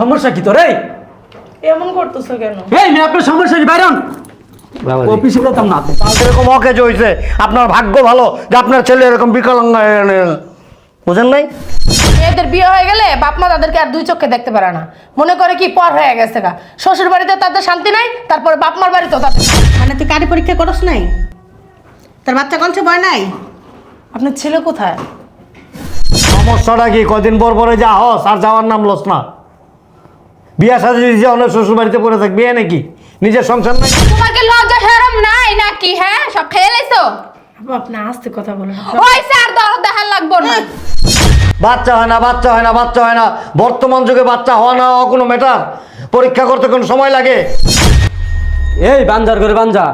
সমস্যা কি তোর এই? এমন করতেছো কেন? এই মেয়ে আপনার সমস্যা কি? বাইরন। অফিসে যেতাম না। এরকম অকেজ হয়েছে আপনার ভাগ্য ভালো যে আপনার ছেলে এরকম বিকলাঙ্গ বুঝেন নাই? মেয়েদের বিয়ে হয়ে গেলে বাপ মা তাদেরকে আর দুই চোখে দেখতে পারে না। মনে করে কি পর হয়ে গেছে গা। শ্বশুর বাড়িতে তাদের শান্তি নাই তারপরে বাপ মার বাড়িতেও তাদের মানে তুই কারি পরীক্ষা করস নাই? তার বাচ্চা কনছে ভয় নাই? আপনার ছেলে কোথায়? সমস্যাটা কি? কদিন পর পরে যা হস আর যাওয়ার নাম লস না। বিয়া সাজে দিয়েছে অনেক শ্বশুর বাড়িতে পড়ে থাক বিয়ে নাকি? নিজের সংসার নাই। তোমাকে লজ্জা শরম নাই নাকি হ্যাঁ? সব খেয়ে লাইছো আপু আপনি আস্তে কথা বলেন। ওই স্যার দরদ দেখার লাগবো না। বাচ্চা হয় না বাচ্চা হয় না বাচ্চা হয় না। বর্তমান যুগে বাচ্চা হওয়া না হওয়া কোনো ম্যাটার পরীক্ষা করতে কোনো সময় লাগে? এই বাঞ্জার করে বাঞ্জা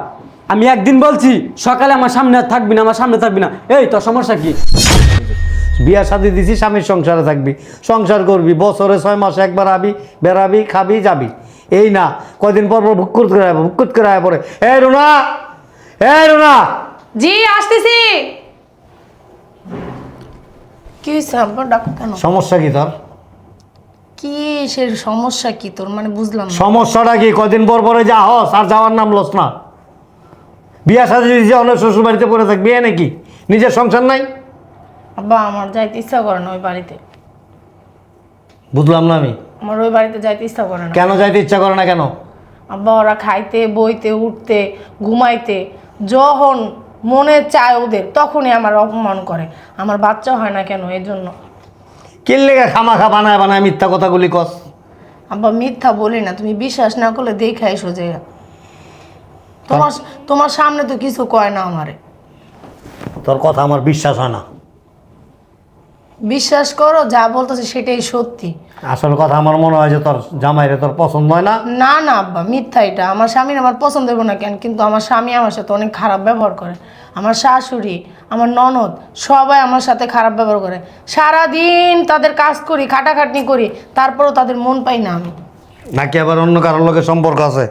আমি একদিন বলছি সকালে আমার সামনে আর থাকবি না আমার সামনে থাকবি না। এই তোর সমস্যা কি? বিয়া শাদি দিছি স্বামীর সংসারে থাকবি। সংসার করবি বছরে ছয় মাসে একবার আবি বেড়াবি খাবি যাবি। এই না কয়দিন পর পর ভুক্কুত করে আয়, ভুক্কুত করে আয় পরে। এই রুনা এই রুনা। জি আসতেছি। কি হয়েছে ডাকো কেন? সমস্যা কি তোর? কি সে সমস্যা কি তোর? মানে বুঝলাম না। সমস্যাটা কি? কয়দিন পর পরে যা হস আর যাওয়ার নাম লস না। বিয়া সাজি দিয়েছে অনেক শ্বশুর বাড়িতে পড়ে থাক বিয়ে নাকি? নিজের সংসার নাই? আব্বা আমার যাইতে ইচ্ছা করে না ওই বাড়িতে। বুঝলাম না আমি। আমার ওই বাড়িতে যাইতে ইচ্ছা করে না। কেন যাইতে ইচ্ছা করে না কেন? আব্বা ওরা খাইতে বইতে উঠতে ঘুমাইতে যখন মনে চায় ওদের তখনই আমার অপমান করে। আমার বাচ্চা হয় না কেন এই জন্য? কিনলে খামাখা বানায় বানায় মিথ্যা কথাগুলি কস? আব্বা মিথ্যা বলি না তুমি বিশ্বাস না করলে দেখে এসো যে। তোমার তোমার সামনে তো কিছু কয় না আমারে। তোর কথা আমার বিশ্বাস হয় না। বিশ্বাস করো যা বলতেছে সেটাই সত্যি। আসল কথা আমার মনে হয় যে তোর জামাইরে তোর পছন্দ হয় না? না না আব্বা মিথ্যা এটা। আমার স্বামীর আমার পছন্দ হবে না কেন কিন্তু আমার স্বামী আমার সাথে অনেক খারাপ ব্যবহার করে। আমার শাশুড়ি আমার ননদ সবাই আমার সাথে খারাপ ব্যবহার করে। সারা দিন তাদের কাজ করি খাটাখাটনি করি তারপরেও তাদের মন পাই না আমি। নাকি আবার অন্য কারোর লোকের সম্পর্ক আছে?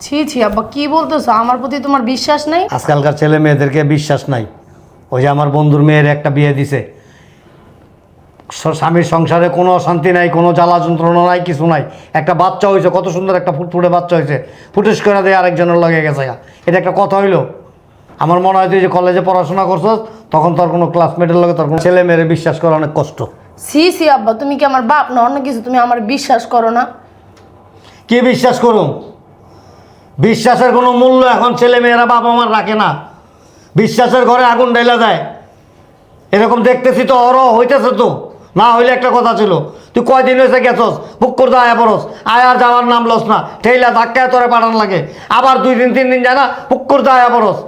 ছি ছি আব্বা কি বলতেছো? আমার প্রতি তোমার বিশ্বাস নাই? আজকালকার ছেলে মেয়েদেরকে বিশ্বাস নাই। ওই যে আমার বন্ধুর মেয়ের একটা বিয়ে দিছে। স্বামীর সংসারে কোনো অশান্তি নাই কোনো জ্বালা যন্ত্রণা নাই কিছু নাই। একটা বাচ্চা হয়েছে কত সুন্দর একটা ফুটফুটে বাচ্চা হয়েছে। ফুটুস করে দিয়ে আরেকজনের লগে গেছে। এটা একটা কথা হইল? আমার মনে হয় তুই যে কলেজে পড়াশোনা করছস তখন তোর কোনো ক্লাসমেটের লগে তোর কোনো ছেলে মেয়েরে বিশ্বাস করা অনেক কষ্ট। সি সি আব্বা তুমি কি আমার বাপ না? অন্য কিছু তুমি আমার বিশ্বাস করো না। কে বিশ্বাস করুন বিশ্বাসের কোনো মূল্য এখন ছেলে মেয়েরা বাবা আমার রাখে না। বিশ্বাসের ঘরে আগুন ঢেলা যায়। এরকম দেখতেছি তো অর হইতেছে তো। না হইলে একটা কথা ছিল তুই কয়দিন হয়েছে গেছস? বুক করতে আয়া পড়স। আয়ার যাওয়ার নাম লস না। ঠেইলা ধাক্কায় তোরে পাঠান লাগে। আবার দুই দিন তিন দিন যায় না বুক করতে আয়া পড়স।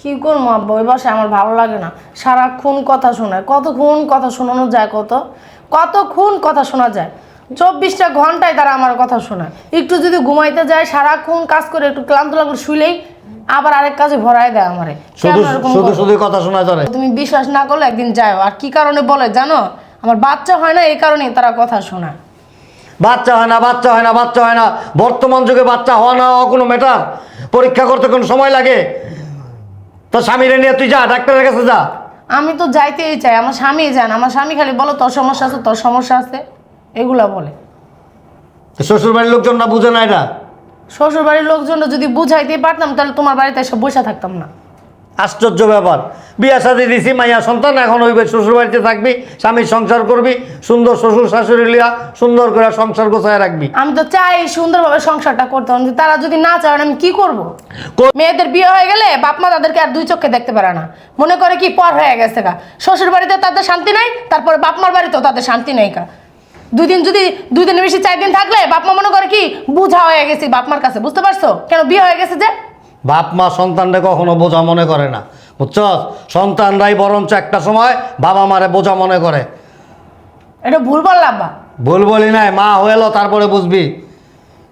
কি করব আব্বা? ওই বাসায় আমার ভালো লাগে না। সারাক্ষণ কথা শোনায় কতক্ষণ কথা শোনানো যায় কত? কতক্ষণ কথা শোনা যায়? চব্বিশটা ঘন্টায় তারা আমার কথা শোনায় একটু যদি ঘুমাইতে যায় সারাক্ষণ কাজ করে একটু ক্লান্ত লাগলে শুইলেই আবার আরেক কাজে ভরায় দেয় আমারে। শুধু শুধু কথা? শোনা চলে। তুমি বিশ্বাস না করলে একদিন যাও আর কি কারণে বলে জানো? আমার বাচ্চা হয় না এই কারণেই তারা কথা শোনায়। বাচ্চা হয় না বাচ্চা হয় না বাচ্চা হয় না। বর্তমান যুগে বাচ্চা হওয়া না হওয়া কোনো ম্যাটার পরীক্ষা করতে কোনো সময় লাগে? তো স্বামীরে নিয়ে তুই যা ডাক্তারের কাছে যা। আমি তো যাইতেই চাই আমার স্বামী যান আমার স্বামী খালি বলো তোর সমস্যা আছে তোর সমস্যা আছে এগুলা বলে। শ্বশুর বাড়ির লোকজন না বুঝে না এটা? শ্বশুর বাড়ির লোকজনরা যদি বুঝাইতে পারতাম তাহলে তোমার বাড়িতে এসে বসে থাকতাম না। আশ্চর্য ব্যাপার। বিয়া সাদি দিছি মাইয়া সন্তান এখন হইবে শ্বশুর বাড়িতে থাকবি স্বামীর সংসার করবি সুন্দর শ্বশুর শাশুড়ি লিয়া সুন্দর করে সংসার গোছায় রাখবি। আমি তো চাই সুন্দরভাবে সংসারটা করতে কিন্তু তারা যদি না চায় আমি কি করব? মেয়েদের বিয়ে হয়ে গেলে বাপ মা তাদেরকে আর দুই চোখে দেখতে পারে না। মনে করে কি পর হয়ে গেছে গা। শ্বশুর বাড়িতে তাদের শান্তি নাই তারপরে বাপ মার বাড়িতেও তাদের শান্তি নেই কা দুই দিন যদি দুই দিনের বেশি চার দিন থাকলে বাপ মা মনে করে কি বুঝা হয়ে গেছি বাপ মার কাছে বুঝতে পারছ? কেন বিয়ে হয়ে গেছে যে? বাপ মা সন্তানটা কখনো বোঝা মনে করে না। বুঝছস? সন্তানরাই বরঞ্চ একটা সময় বাবা মারে বোঝা মনে করে। এটা ভুল বললাম বা? ভুল বলি নাই মা হয়েলো তারপরে বুঝবি।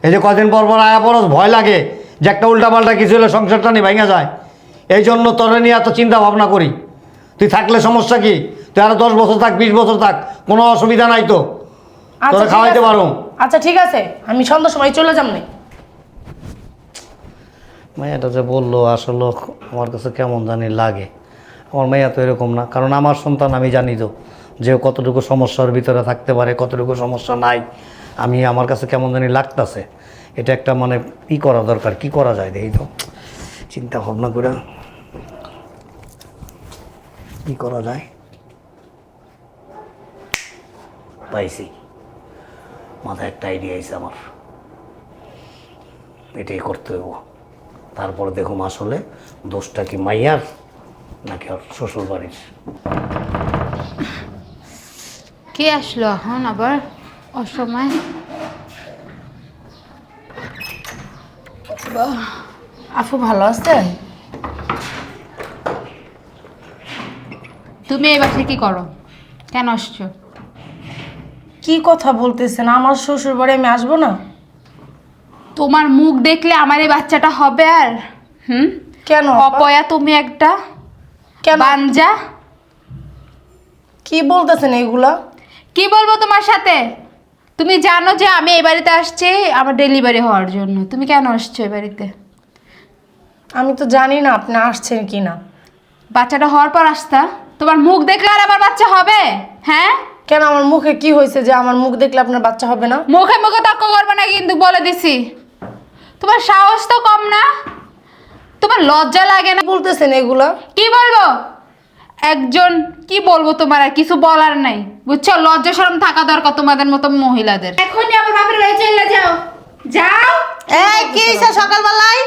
এই যে কদিন পর পর আয়া পরস ভয় লাগে যে একটা উল্টাপাল্টা কিছু হলে সংসারটা নিয়ে ভেঙে যায়। এই জন্য তোরে নিয়ে এত চিন্তা ভাবনা করি। তুই থাকলে সমস্যা কি? তুই আরও দশ বছর থাক বিশ বছর থাক কোনো অসুবিধা নাই তো। তোরা খাওয়াইতে। পারো। আচ্ছা ঠিক আছে। আমি সন্ধ্যার সময় চলে যাম না। মেয়েটা যে বলল, আসলে আমার কাছে কেমন জানি লাগে। আমার মেয়ে তো এরকম না, কারণ আমার সন্তান আমি জানি তো যে কতটুকু সমস্যার ভিতরে থাকতে পারে, কতটুকু সমস্যা নাই। আমি আমার কাছে কেমন জানি লাগতাছে। এটা একটা মানে ই করা দরকার, কি করা যায় দেখি তো। চিন্তা ভাবনা করে কি করা যায়? পাইছি। মাথায় একটা আইডিয়া আছে আমার। এটাই করতে হইব। তারপরে দেখুন আসলে দোষটা কি মাইয়ার নাকি ওর শ্বশুর বাড়ির কে আসলো এখন আবার? অসময়? আপু ভালো আছে? তুমি এই বাসায় কি করো? কেন আসছো? কি কথা বলতেছেন? আমার শ্বশুর বাড়ি আমি আসব না? তোমার মুখ দেখলে আমার এই বাচ্চাটা হবে আর? হুম? কেন অপয়া তুমি একটা কেন? বাঞ্জা। কি বলতেছেন এইগুলা কি বলব তোমার সাথে? তুমি জানো যে আমি এই বাড়িতে আসছি আমার ডেলিভারি হওয়ার জন্য। তুমি কেন আসছো এই বাড়িতে? আমি তো জানি না আপনি আসছেন কি না বাচ্চাটা হওয়ার পর আসতা। তোমার মুখ দেখলে আর আমার বাচ্চা হবে? হ্যাঁ? কেন আমার মুখে কি হয়েছে যে আমার মুখ দেখলে আপনার বাচ্চা হবে না? মুখে মুখে তর্ক করবে না কিন্তু বলে দিছি। তোমার সাহস তো কম না। তোমার লজ্জা লাগে না। কি বলতেছেন এগুলা? কি বলব? একজন কি বলব তোমার আর কিছু বলার নাই। বুঝছ? লজ্জা শরম থাকা দরকার তোমাদের মতো মহিলাদের। এখনই আমার বাপের বাড়ি চলে যাও। যাও। এই কি হয়েছে সকালবেলায়?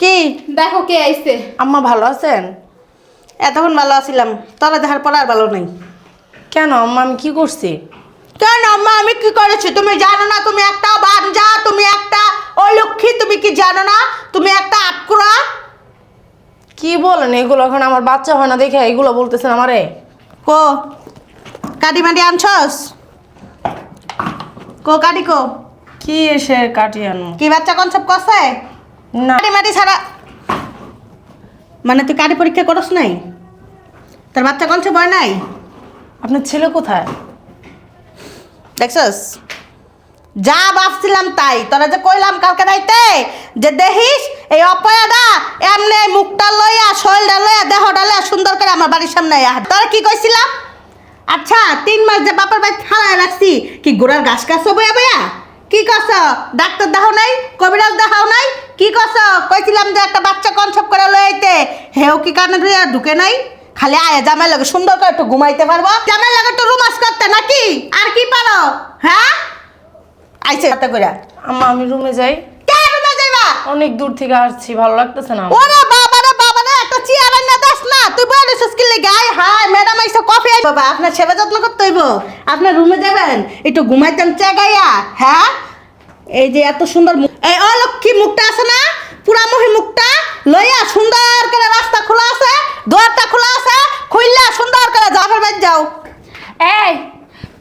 কি? দেখো কে আইছে। আম্মা ভালো আছেন? এতক্ষণ ভালো আছিলাম তোরা দেখার পর আর ভালো নাই। কেন আম্মা আমি কি করছি? কেন আম্মা আমি কি করেছি? তুমি জানো না তুমি একটা বাঞ্জা তুমি একটা অলক্ষী তুমি কি জানো না? তুমি একটা আটকুরা কি বলেন এগুলো? এখন আমার বাচ্চা হয় না দেখে এগুলো বলতেছেন আমারে। কো কাটি মাটি আনছস? কো কাটি কো। কি এসে কাটিয়ে আনব? কি বাচ্চা কনসেপ্ট করছে? না। কাটি মাটি ছাড়া মানে তুই কাটি পরীক্ষা করস নাই? তার বাচ্চা কনসেপ্ট হয় নাই? আপনার ছেলে কোথায়? দেখছস? যা ভাবছিলাম তাই। তোরা যে কইলাম কালকে রাইতে যে দেখিস, এই অপয়াদা এমনি এই মুখটা লইয়া, শরীরটা লইয়া, দেহটা লইয়া সুন্দর করে আমার বাড়ির সামনে আয়া। তোরা কি কইছিলাম? আচ্ছা তিন মাস যে বাপের বাড়ি থালায় রাখছি, কি গোড়ার ঘাস কাছ বয়া বয়া কি কস ডাক্তার দেখাও নাই? কবিরাজ দেখাও নাই? কি কস কইছিলাম যে একটা বাচ্চা কনসেপ্ট করে লইতে হেও কি ধুইয়া ঢুকে নাই? খালি আয় জামাই লাগে সুন্দর করে একটু ঘুমাইতে পারব? জামাই লাগে একটু রুমাস করতে নাকি? আর কি পারো? হ্যাঁ? আইছে হাতে করে আম্মা আমি রুমে যাই। কে রুমে যাইবা? অনেক দূর থেকে আসছি ভালো লাগতেছে না। ওরে বাবা রে বাবা রে একটা চেয়ার আইনা দাস না। তুই বলে সুস্কিল গায় হাই ম্যাডাম আইসা কফি আই বাবা আপনার সেবা যত্ন করতে হইব। আপনার রুমে যাবেন একটু ঘুমাইতেন চেগাইয়া হ্যাঁ? এই যে এত সুন্দর এই অলক্ষী মুখটা আছে না? পুরামুখী মুখটা লইয়া সুন্দর করে রাস্তা খোলা আছে দোয়ারটা খোলা আছে খুললা সুন্দর করে জাফর বাজ যাও। এই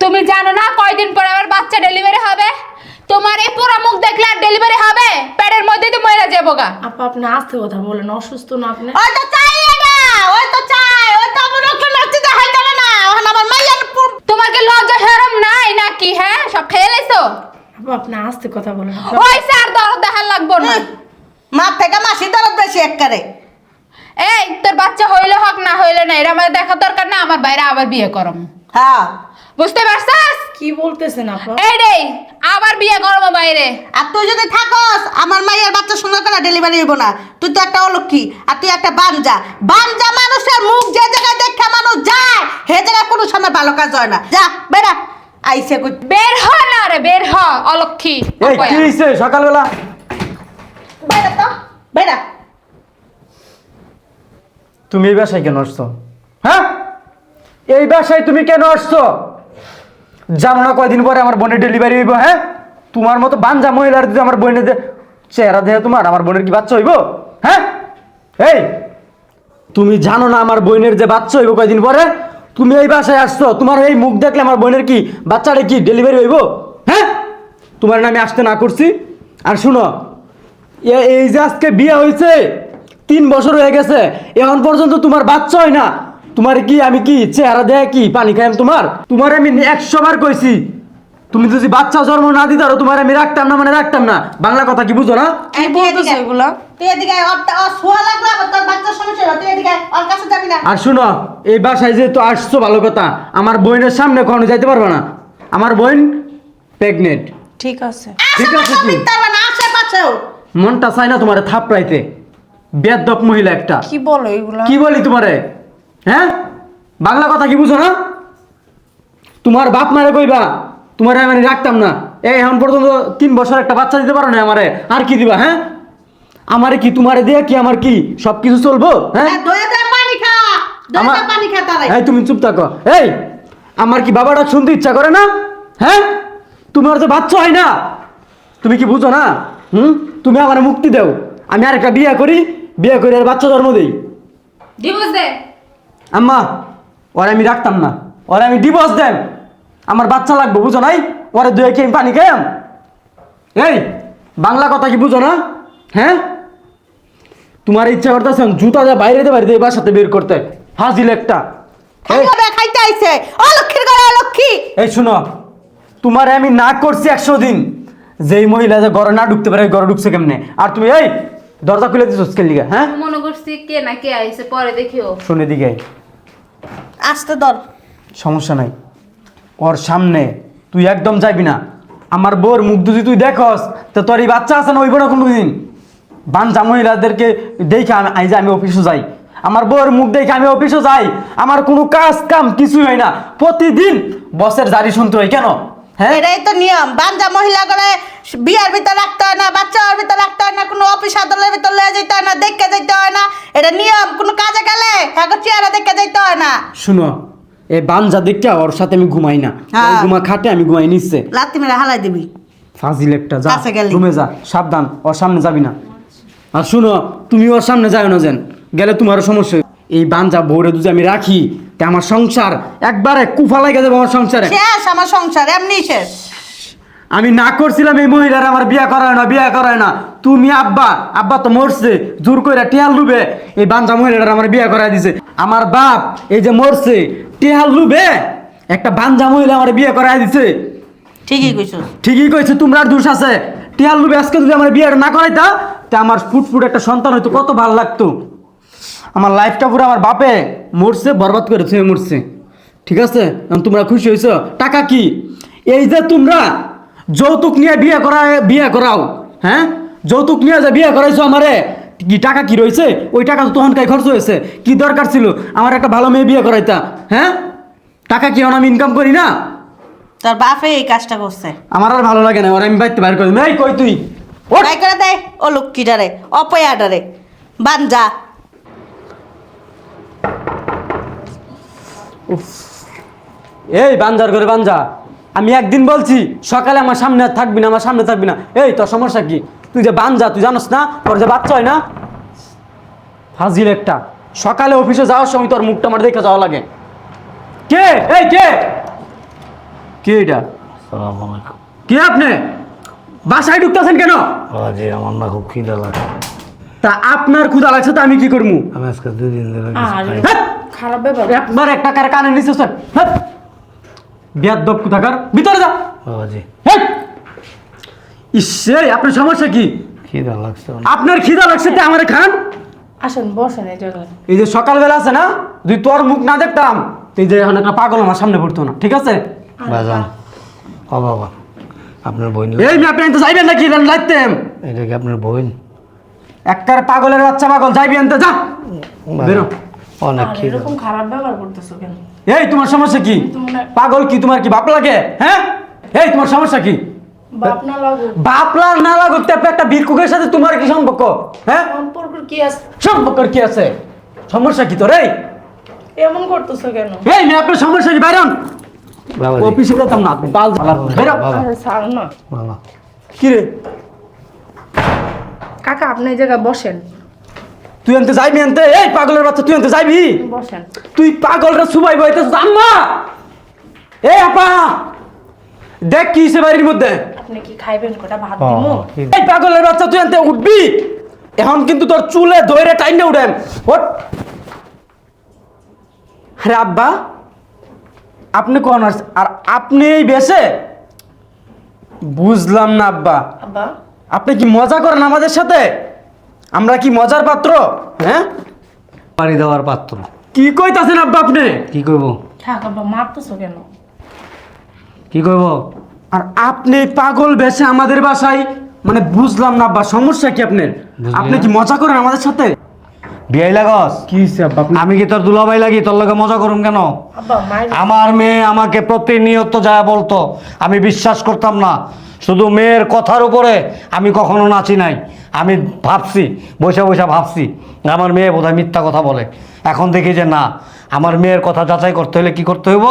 তুমি জানো না কয়দিন পর আমার বাচ্চা ডেলিভারি হবে? তোমার এই পুরো মুখ দেখলে আর ডেলিভারি হবে? পেটের মধ্যে তো মরে যাব গা। আপা আপনি আস্তে কথা বলেন অসুস্থ না আপনি? ওই তো চাই না ওই তো চাই ওই তো আমার রক্ত নাচতে দেখাই যাবে না? ওখানে আমার মাইয়ার পুর- তোমার কি লজ্জা শরম নাই নাকি হ্যাঁ? সব খেয়ে লেছো আপা আপনি আস্তে কথা বলেন। ওই স্যার দরদ দেখার লাগবো না। মা থেকে মাসি দরদ বেশি এককারে। এই তোর বাচ্চা হইলে হোক না হইলে না এটা আমার দেখা দরকার না আমার বাইরে আবার বিয়ে করম। হ্যাঁ। বুঝতে পারছাস? কি বলতেছেন আপা? এই রে আবার বিয়ে করব বাইরে। আর তুই যদি থাকস আমার মাইয়ের বাচ্চা সুন্দর করে ডেলিভারি হইব না। তুই তো একটা অলক্ষী আর তুই একটা বানজা বানজা মানুষের মুখ যে জায়গায় দেখা মানুষ যায় সে জায়গায় কোনো সময় ভালো কাজ হয় না। যা বেড়া। আইসে কই? বের হ না রে বের হ অলক্ষী। এই কি হয়েছে সকালবেলা তুমি এই বাসায় কেন আসছো? হ্যাঁ? এই বাসায় তুমি কেন আসছো? জানো না কয়দিন পরে আমার বোনের ডেলিভারি হইব হ্যাঁ? তোমার মতো বাঞ্জা মহিলার যদি আমার বোনের চেহারা দেখে তোমার, আমার বোনের কি বাচ্চা হইব? হ্যাঁ? এই, তুমি জানো না আমার বোনের যে বাচ্চা হইব কয়দিন পরে? তুমি এই বাসায় আসছো, তোমার এই মুখ দেখলে আমার বোনের কি, বাচ্চাটা কি ডেলিভারি হইব? হ্যাঁ? তোমার নামে আসতে না করছি? আর শুনো এই যে আজকে বিয়ে হয়েছে তিন বছর হয়ে গেছে এখন পর্যন্ত তোমার বাচ্চা হয় না। তোমার কি আমি কি চেহারা দেয় কি পানি খাই তোমার? তোমার আমি একশো বার কইছি তুমি যদি বাচ্চা জন্ম না দিতে পারো তোমার আমি রাখতাম না মানে রাখতাম না। বাংলা কথা কি বুঝো না? আর শুনো এই বাসায় যেহেতু আসছো ভালো কথা আমার বোনের সামনে কখনো যাইতে পারবে না। আমার বোন প্রেগনেন্ট ঠিক আছে। ঠিক আছে মনটা চাই না তোমার থাপড়াইতে। বেদপ মহিলা একটা। কি বলো এগুলা? কি বলি তোমারে? হ্যাঁ? বাংলা কথা কি বুঝো না? তোমার বাপ মারে কইবা তোমারে আমি রাখতাম না। এই এখন পর্যন্ত তিন বছর একটা বাচ্চা দিতে পারো না আমারে। আর কি দিবা হ্যাঁ? আমারে কি তোমারে দিয়ে কি আমার কি সব কিছু চলবো? হ্যাঁ? পানি খা! দইয়ে আমার পানি খা তারে এই তুমি চুপ থাকো। এই আমার কি বাবাটা শুনতে ইচ্ছা করে না? হ্যাঁ? তোমার তো বাচ্চা হয় না তুমি কি বুঝো না? হুম? তুমি আমার মুক্তি দাও। আমি আর একটা বিয়ে করি বিয়ে করে আর বাচ্চা জন্ম দেই। ডিভোর্স দে। আম্মা ওরে আমি রাখতাম না। ওরে আমি ডিভোর্স দেন। আমার বাচ্চা লাগবে বুঝো নাই? ওরে দুয়ে কি পানি খাইম এই বাংলা কথা কি বুঝো না? হ্যাঁ? তোমার ইচ্ছা করতেছেন জুতা দিয়ে বাইরে দিয়ে বাইরে দিয়ে বাসাতে বের করতে। হাজিল একটা। খাইতে আইছে। ঘরে ও লক্ষ্মী। এই শুনো তোমারে আমি না করছি একশো দিন। যেই মহিলা যে ঘরে না ঢুকতে পারে ঘরে ঢুকছে কেমনে? আর তুমি এই দরজা খুলে দিচ্ছ লিগা হ্যাঁ? মনে করছি কে না কে আইছে পরে দেখিও। শুনে দিকে আয়। আসতে ধর। সমস্যা নাই। ওর সামনে তুই একদম যাবি না। আমার বউর মুখ যদি তুই দেখস তো তোর এই বাচ্চা আছে না ওইব না কোনোদিন? বাঞ্চা মহিলাদেরকে দেখে আমি আই যে আমি অফিসে যাই। আমার বউর মুখ দেখে আমি অফিসে যাই। আমার কোনো কাজ কাম কিছুই হয় না। প্রতিদিন বসের জারি শুনতে হয় কেন? হ্যাঁ? এটাই তো নিয়ম। বাঞ্জা মহিলা করে বিয়ার ভিতর রাখতে হয় না বাচ্চার ভিতর রাখতে হয় না কোনো অফিস আদালতের ভিতর লয়ে যেতে হয় না দেখতে যেতে হয় না। এটা নিয়ম কোনো কাজে গেলে এখন চেয়ারে দেখতে যেতে হয় না। শুনো এই বাঞ্জা দেখতে ওর সাথে আমি ঘুমাই না। হ্যাঁ। ঘুমা খাটে আমি ঘুমাই নিচ্ছে লাত্তি মেরে হালাই দিবি। ফাজিল একটা যা। রুমে যা সাবধান ওর সামনে যাবি না। আর শুনো তুমি ওর সামনে যাও না যেন গেলে তোমার সমস্যা এই বাঞ্জা বউরে যদি আমি রাখি তা আমার সংসার একবারে কুফা লাগে যাবে আমার সংসারে। শেষ আমার সংসার এমনি শেষ। আমি না করছিলাম এই মহিলার আমার বিয়া করায় না বিয়া করায় না। তুমি আব্বা আব্বা তো মরছে জোর করে টিয়াল লুবে। এই বাঞ্জা মহিলাটার আমার বিয়া করায় দিছে। আমার বাপ এই যে মরছে টিয়াল লুবে একটা বাঞ্জা মহিলা আমার বিয়ে করায় দিছে। ঠিকই কইছস ঠিকই কইছে তোমরা আর দোষ আছে। টিয়াল লুবে আজকে যদি আমার বিয়েটা না করাইতা তা আমার ফুটফুট একটা সন্তান হইতো কত ভালো লাগতো। আমার লাইফটা পুরো আমার বাপে মরছে বরবাদ করে ছুঁয়ে মরছে। ঠিক আছে? তোমরা খুশি হয়েছো টাকা কি? এই যে তোমরা যৌতুক নিয়ে বিয়ে করা বিয়ে করাও হ্যাঁ? যৌতুক নিয়ে যে বিয়ে করাইছো আমারে কি টাকা কি রয়েছে ওই টাকা তো তখনকার খরচ হয়েছে? কি দরকার ছিল? আমার একটা ভালো মেয়ে বিয়ে করাইতা হ্যাঁ? টাকা কি আমি ইনকাম করি না? তোর বাপে এই কাজটা করছে। আমার আর ভালো লাগে না ওর আমি বাইতে বাইর করে। এই কই তুই? ওঠ! তাই করে দে ও লক্ষ্মীটারে অপয়াডারে বাঞ্জা এই বাঞ্জার করে বাঞ্জা আমি একদিন বলছি সকালে আমার সামনে আর থাকবি না আমার সামনে থাকবি না। এই তোর সমস্যা কি? তুই যে বাঞ্জা তুই জানোস না? তোর যে বাচ্চা হয় না? ফাজিল একটা। সকালে অফিসে যাওয়ার সময় তোর মুখটা আমার দেখে যাওয়া লাগে। কে? এই কে? কে এটা? কে আপনি? বাসায় ঢুকতেছেন কেন? বাবাজি আমার না খুব খিদে লাগে। তা আপনার ক্ষুধা লাগছে তো আমি কি করব? আমি আজকে দুই দিন ধরে খারাপ ব্যাপার। একবার একটা কার কানে নিচে স্যার হ্যাঁ বিয়ার দপ কোথাকার? ভিতরে যা। বাবাজি হ্যাঁ ইসে আপনার সমস্যা কি? খিদে লাগছে আপনার খিদা লাগছে তে আমারে খান। আসেন বসেন এই জায়গায়। এই যে সকালবেলা আছে না যদি তোর মুখ না দেখতাম এই যে এখন একটা পাগল আমার সামনে পড়তো না ঠিক আছে? বাজান ও বাবা আপনার বোন এই মেয়ে আপনি তো যাইবেন নাকি লাগতেম এটা কি আপনার বোন? একটার পাগলের বাচ্চা পাগল যাইবি তো যা। বেরো। অনেক আর এরকম খারাপ ব্যবহার করতেছো কেন? এই তোমার সমস্যা কি? পাগল কি? তোমার কি বাপ লাগে? হ্যাঁ? এই তোমার সমস্যা কি? না লাগো বাপলার না লাগুক তারপর একটা ভিক্ষুকের সাথে তোমার কি সম্পর্ক? হ্যাঁ? সম্পর্ক কি আছে? সম্পর্ক কি আছে? সমস্যা কি তোর এই? এমন করতেছো কেন? এই মেয়ে আপনার সমস্যা কি? বাইরন। অফিসে যেতাম না বাল বেরো ছাড় না। বাবা। কি রে? কাকা আপনি এই জায়গায় বসেন। তুই আনতে যাইবি আনতে? এই পাগলের বাচ্চা তুই আনতে যাইবি? তুই পাগলরা সুবাই বইতে আম্মা! এই আপা! দেখ কি সে বাড়ির মধ্যে। আপনি কি খাইবেন কটা? ভাত দিমু? এই পাগলের বাচ্চা তুই আনতে উঠবি? এখন কিন্তু তোর চুলে ধরে টাইনে উঠেন। ওঠ। আরে আব্বা আপনি কোন? আর আপনি এই বেশে? বুঝলাম না আব্বা। আব্বা। আপনি কি মজা করেন আমাদের সাথে? আমরা কি মজার পাত্র? হ্যাঁ? পানি দেওয়ার পাত্র। কি কইতাছেন আব্বা আপনি? কি করব থাক আব্বা মারতেছো কেন? কি করব আর আপনি পাগল বেশে আমাদের বাসায় মানে বুঝলাম না আব্বা সমস্যা কি আপনার? আপনি কি মজা করেন আমাদের সাথে? বিয়াই লাগস? কি হইছে আব্বা আমি কি তোর দুলাভাই লাগি? তোর লগে মজা করুম কেন? আব্বা আমার মেয়ে আমাকে প্রতিনিয়ত যা বলতো আমি বিশ্বাস করতাম না। শুধু মেয়ের কথার উপরে আমি কখনো নাচি নাই। আমি ভাবছি বৈশা বৈশা ভাবছি, আমার মেয়ে বোধহয় মিথ্যা কথা বলে। এখন দেখি যে না, আমার মেয়ের কথা যাচাই করতে হলে কি করতে হইব?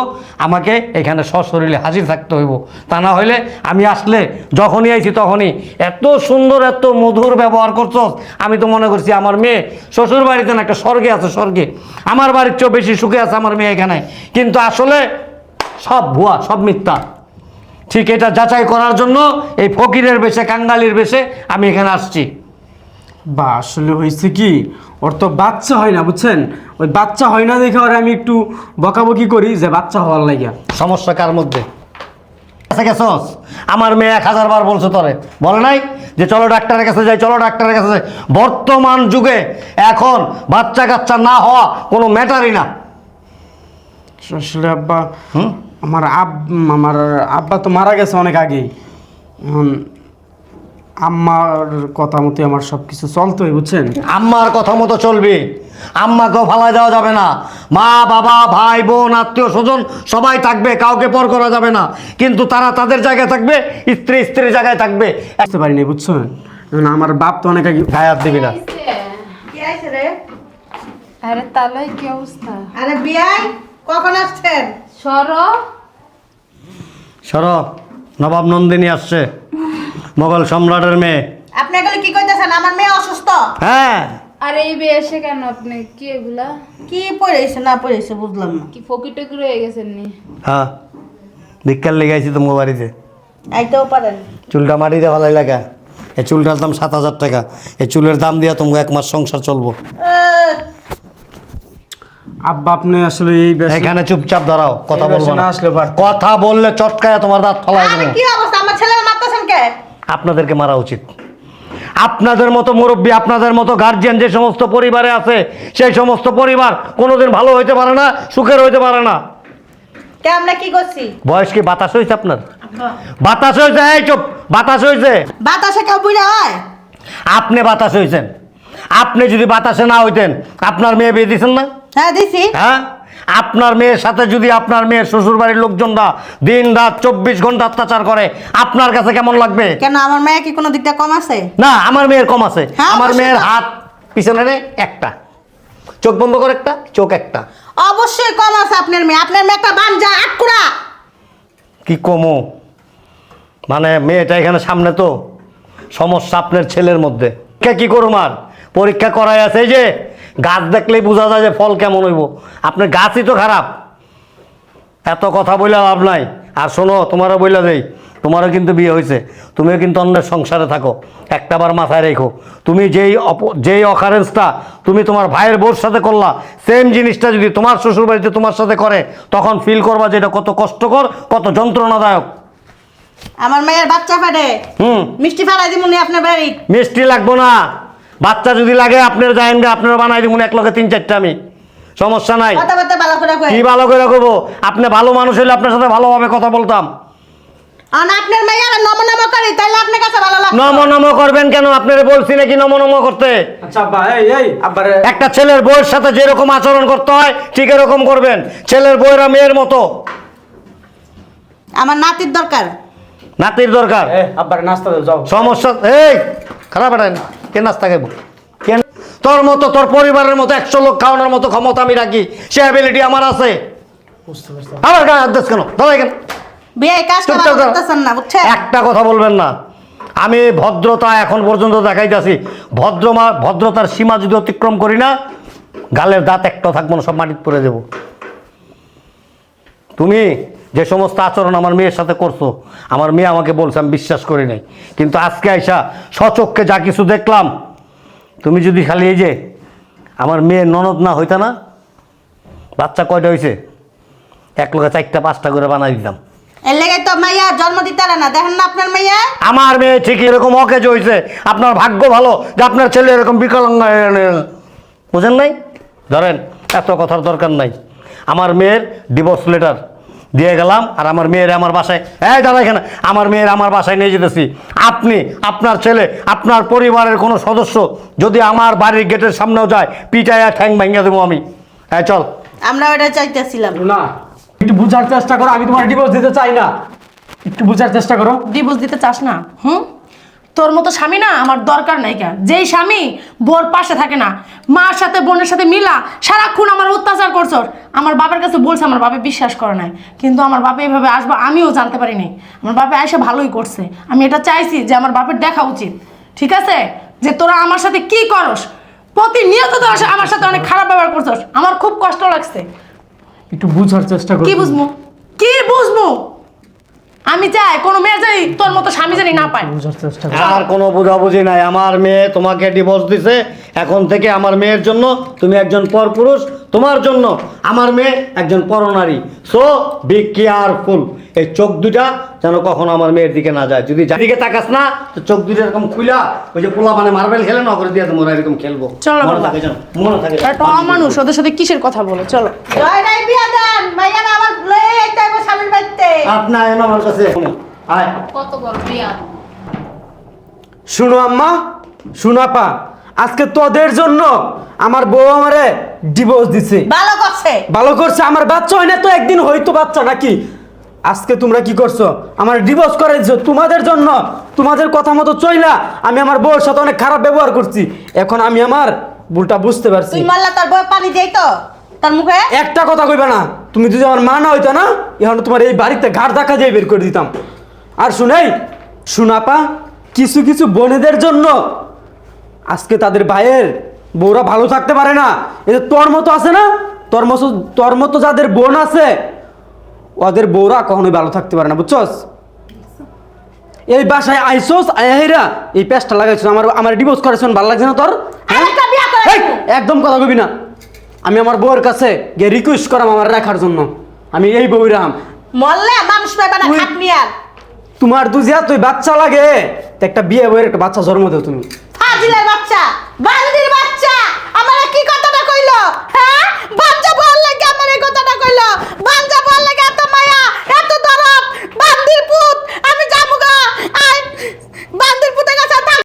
আমাকে এখানে সশরীরে হাজির থাকতে হইব। তা না হইলে আমি আসলে যখনই আইছি তখনই এত সুন্দর, এত মধুর ব্যবহার করছস, আমি তো মনে করছি আমার মেয়ে শ্বশুর বাড়িতে না একটা স্বর্গে আছে, স্বর্গে। আমার বাড়ির চেয়েও বেশি সুখে আছে আমার মেয়ে এখানে। কিন্তু আসলে সব ভুয়া, সব মিথ্যা। ঠিক এটা যাচাই করার জন্য এই ফকিরের বেশে কাঙ্গালির বেশে আমি এখানে আসছি। বা আসলে হয়েছে কি? ওর তো বাচ্চা হয় না বুঝছেন? ওই বাচ্চা হয় না দেখে ওর আমি একটু বকাবকি করি যে বাচ্চা হওয়ার লাগিয়া। সমস্যা কার মধ্যে? কাছে গেছস আমার মেয়ে এক হাজার বার বলছে তোরে। বলে নাই যে চলো ডাক্তারের কাছে যাই চলো ডাক্তারের কাছে যাই। বর্তমান যুগে এখন বাচ্চা কাচ্চা না হওয়া কোনো ম্যাটারই না। আসলে আব্বা হুম? আমার আব আমার আব্বা তো মারা গেছে অনেক আগেই। এখন আম্মার কথা মতো আমার সব কিছু চলতে হয় বুঝছেন? আম্মার কথা মতো চলবি। আম্মাকেও ফালাই দেওয়া যাবে না। মা বাবা ভাই বোন আত্মীয় স্বজন সবাই থাকবে কাউকে পর করা যাবে না। কিন্তু তারা তাদের জায়গায় থাকবে স্ত্রী স্ত্রীর জায়গায় থাকবে। আসতে পারিনি বুঝছেন আমার বাপ তো অনেক আগে গায়ে হাত দিবি না। কি আছে রে? আরে তালাই কি অবস্থা? আরে বিয়াই কখন আসছেন? সর সর নবাব নন্দিনী আসছে। মোগল সম্রাটের মেয়ে। আপনি এগুলো কি কইতেছেন? আমার মেয়ে অসুস্থ। হ্যাঁ। আরে এই বেশে কেন আপনি? কি এগুলা? কি পড়েছে না পড়েছে বুঝলাম না। কি ফকির টকির হয়ে গেছেন নি? হ্যাঁ। ভিক্ষার লেগাইছি তোমার বাড়িতে। আইতেও পারেন। চুলটা মাটিতে ভালাই লাগা এই চুলটার দাম সাত হাজার টাকা। এই চুলের দাম দিয়া তোমাকে এক মাস সংসার চলবো। আব্বা আপনি আসলে এই বেশ- এখানে চুপচাপ দাঁড়াও কথা এই বলব বেশে না না। আসলে পারত। কথা বললে চটকায় তোমার দাঁত ফলাই দেবো। কি অবস্থা? আমার ছেলে মারতেছেন কে? আপনাদেরকে মারা উচিত। আপনাদের মতো মুরব্বী আপনাদের মতো গার্জিয়ান যে সমস্ত পরিবারে আছে সেই সমস্ত পরিবার কোনোদিন ভালো হইতে পারে না সুখের হইতে পারে না। কে আমরা কি করছি? বয়স কি বাতাস হয়েছে আপনার? বাতাস হয়েছে এই চুপ বাতাস হয়েছে বাতাসে কেউ বুঝা হয়? আপনি বাতাস হয়েছেন আপনি যদি বাতাসে না হইতেন আপনার মেয়ে বিয়ে দিয়েছেন না? হ্যাঁ দিছি। হ্যাঁ? আপনার মেয়ের সাথে যদি আপনার মেয়ের শ্বশুর বাড়ির লোকজনরা দিন রাত চব্বিশ ঘণ্টা অত্যাচার করে আপনার কাছে কেমন লাগবে? কেন আমার মেয়ে কি কোনো দিকটা কম আছে? না আমার মেয়ের কম আছে। হ্যাঁ, আমার মেয়ের হাত পিছনে নে একটা। চোখ বন্ধ করে একটা চোখ একটা। অবশ্যই কম আছে আপনার মেয়ে। আপনার মেয়ে একটা বানজা আটকুড়া কি কমো? মানে মেয়েটা এখানে সামনে তো সমস্যা আপনার ছেলের মধ্যে। কে কি করুম আর? পরীক্ষা করাই আছে এই যে গাছ দেখলেই বোঝা যায় যে ফল কেমন হইব। আপনার গাছই তো খারাপ। এত কথা বলে লাভ নাই। আর শোনো তোমারও বইলা দেই তোমারও কিন্তু বিয়ে হয়েছে তুমিও কিন্তু অন্যের সংসারে থাকো। একটা বার মাথায় রেখো। তুমি যেই অপ যেই অকারেন্সটা তুমি তোমার ভাইয়ের বউর সাথে করলা সেম জিনিসটা যদি তোমার শ্বশুর বাড়িতে তোমার সাথে করে তখন ফিল করবা যে এটা কত কষ্টকর কত যন্ত্রণাদায়ক। আমার মেয়ের বাচ্চা ফেটে। হুম। মিষ্টি ফেলাই দিমুনি আপনার বাড়ি। মিষ্টি লাগবো না। বাচ্চা যদি লাগে আপনার যাইন গে আপনার বানাই দিব এক লগে তিন চারটা আমি। সমস্যা নাই। কথাবার্তা ভালো করে কি ভালো করে করব আপনি ভালো মানুষ হলে আপনার সাথে ভালোভাবে কথা বলতাম। আর আপনার মেয়ে আর নম নম করি তাইলে আপনার কাছে ভালো লাগবে নম নম করবেন কেন? আপনারা বলছি নাকি নম নম করতে? আচ্ছা আব্বা এই এই আব্বার। একটা ছেলের বউয়ের সাথে যেরকম আচরণ করতে হয় ঠিক এরকম করবেন। ছেলের মেয়ের মতো। আমার নাতির দরকার। নাতির দরকার। এ নাস্তা দাও যাও। সমস্যা এই খারাপ কে নাস্তা খাইব কেন? তোর মতো তোর পরিবারের মতো একশো লোক খাওয়ানোর মতো ক্ষমতা আমি রাখি সে অ্যাবিলিটি আমার আছে। আমার গায়ে আদেশ কেন? দাঁড়াই কেন? বিয়ে কাজ করতেছেন না বুঝছেন? একটা কথা বলবেন না। আমি ভদ্রতা এখন পর্যন্ত দেখাইতেছি। ভদ্র মা- ভদ্রতার সীমা যদি অতিক্রম করি না গালের দাঁত একটা থাকব না সব মাটিতে পড়ে দেব তুমি যে সমস্ত আচরণ আমার মেয়ের সাথে করছ আমার মেয়ে আমাকে বলছে আমি বিশ্বাস করি নাই। কিন্তু আজকে আইসা সচক্ষে যা কিছু দেখলাম তুমি যদি খালি এই যে আমার মেয়ের ননদ না হইতা না বাচ্চা কয়টা হয়েছে এক লোকে চারটা পাঁচটা করে বানাই দিতাম। এর লেগে তো মাইয়া জন্ম দিতে না। দেখেন না আপনার মাইয়া? আমার মেয়ে ঠিকই এরকম অকেজ হয়েছে আপনার ভাগ্য ভালো যে আপনার ছেলে এরকম বিকলাঙ্গ বুঝেন নাই? ধরেন এত কথার দরকার নাই। আমার মেয়ের ডিভোর্স লেটার দিয়ে গেলাম আর আমার মেয়ের আমার বাসায় এই দাদা এখানে আমার মেয়ের আমার বাসায় নিয়ে যেতেছি। আপনি আপনার ছেলে আপনার পরিবারের কোনো সদস্য যদি আমার বাড়ির গেটের সামনেও যায় পিটাইয়া ঠ্যাং ভাঙিয়ে দেবো আমি। হ্যাঁ চল। আমরা ওটা চাইতেছিলাম। না একটু বুঝার চেষ্টা করো আমি তোমার ডিভোর্স দিতে চাই না। একটু বুঝার চেষ্টা করো। ডিভোর্স দিতে চাস না? হুম? তোর মতো স্বামী না আমার দরকার নাই কেন? যেই স্বামী বোর পাশে থাকে না মার সাথে বোনের সাথে মিলা সারাক্ষণ আমার অত্যাচার করছস আমার বাবার কাছে বলছে আমার বাপে বিশ্বাস করে নাই। কিন্তু আমার বাপে এইভাবে আসব আমিও জানতে পারি নাই আমার বাপে আয়সা ভালোই করছে। আমি এটা চাইছি যে আমার বাপের দেখা উচিত। ঠিক আছে? যে তোরা আমার সাথে কি করস? প্রতিনিয়ত তোরা আমার সাথে অনেক খারাপ ব্যবহার করছস। আমার খুব কষ্ট লাগছে। একটু বুঝার চেষ্টা করো কি বুঝব? কি বুঝব? আমি চাই কোনো মেয়ে জানি তোর মতো স্বামী জানি না পায়। আমার কোনো বুঝাবুঝি নাই আমার মেয়ে তোমাকে ডিভোর্স দিছে এখন থেকে আমার মেয়ের জন্য তুমি একজন পরপুরুষ তোমার জন্য আমার মেয়ে একজন পরনারী। সো বি কেয়ারফুল এই চোখ দুটা যেন কখনো আমার মেয়ের দিকে না যায়। যদি দিকে তাকাস না তো চোখ দুটা এরকম খুলা ওই যে পোলা মানে মার্বেল খেলে না করে দিয়ে তোমরা এরকম খেলব। চলো মনে থাকে যেন মনে থাকে অমানুষ ওদের সাথে কিসের কথা বলো? চলো। জয় নাই বিয়া দেন মাইয়া বাড়িতে এনো আমার কাছে। আয়। কত বড় শুনো আম্মা শুনাপা আজকে তোদের জন্য আমার বউ আমারে ডিভোর্স দিছে। ভালো করছে। ভালো করছে আমার বাচ্চা হয় না তো একদিন হয়তো বাচ্চা নাকি? আজকে তোমরা কি করছ? আমার ডিভোর্স করে দিছো তোমাদের জন্য তোমাদের কথা মতো চইলা আমি আমার বউর সাথে অনেক খারাপ ব্যবহার করছি। এখন আমি আমার ভুলটা বুঝতে পারছি। তুই মারলা তোর বই পানি দেই তো। তার মুখে? একটা কথা কইবা না তুমি যদি আমার মা না হইতো না এখন তোমার এই বাড়িতে ঘাড় ধাক্কা দিয়ে বের করে দিতাম। আর শুনেই শুনাপা কিছু কিছু বোনেদের জন্য আজকে তাদের ভাইয়ের বউরা ভালো থাকতে পারে না। এই যে তোর মতো আছে না তোর মতো তোর মতো যাদের বোন আছে ওদের বউরা কখনোই ভালো থাকতে পারে না বুঝছস? এই বাসায় আইসোস আইরা এই পেস্টটা লাগাইছো আমার আমার ডিভোর্স করেছেন ভালো লাগছে না তোর? একদম কথা কবি না। আমি আমার বউয়ের কাছে গিয়ে রিকোয়েস্ট করাম আমার রাখার জন্য। আমি এই বউ রাম। মানুষ পাইবা না খাটনি আর তোমার দুজিয়া তুই বাচ্চা লাগে। একটা বিয়ে বউয়ের একটা বাচ্চা জন্ম দাও তুমি। ফাজিলের বাচ্চা বালদির বাচ্চা। আমারে কি কথাটা কইলো? হ্যাঁ? বাচ্চা বল লাগে আমারে কথাটা কইলো। বাচ্চা বল লাগে এত মায়া এত দরব বান্দির পুত আমি জামুগা আই বান্দির পুতের কাছে